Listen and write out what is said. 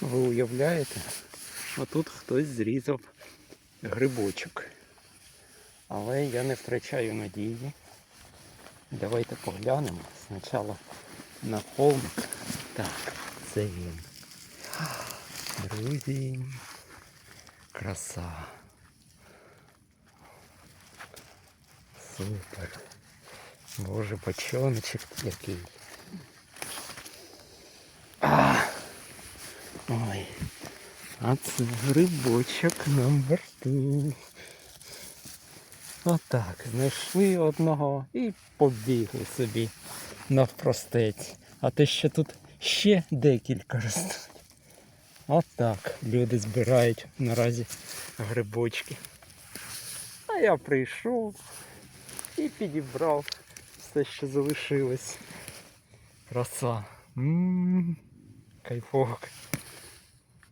Ви уявляєте? Отут хтось зрізав грибочок. Але я не втрачаю надії. Давайте поглянемо спочатку на холмик. Так, це він. Друзі. Краса. Супер. Боже, почоночок який. Ой. А це грибочок номер ту. Отак, знайшли одного і побігли собі навпростець. А те ще тут ще декілька ростуть. Отак люди збирають наразі грибочки. А я прийшов і підібрав все, що залишилось. Краса. М, Кайфовок.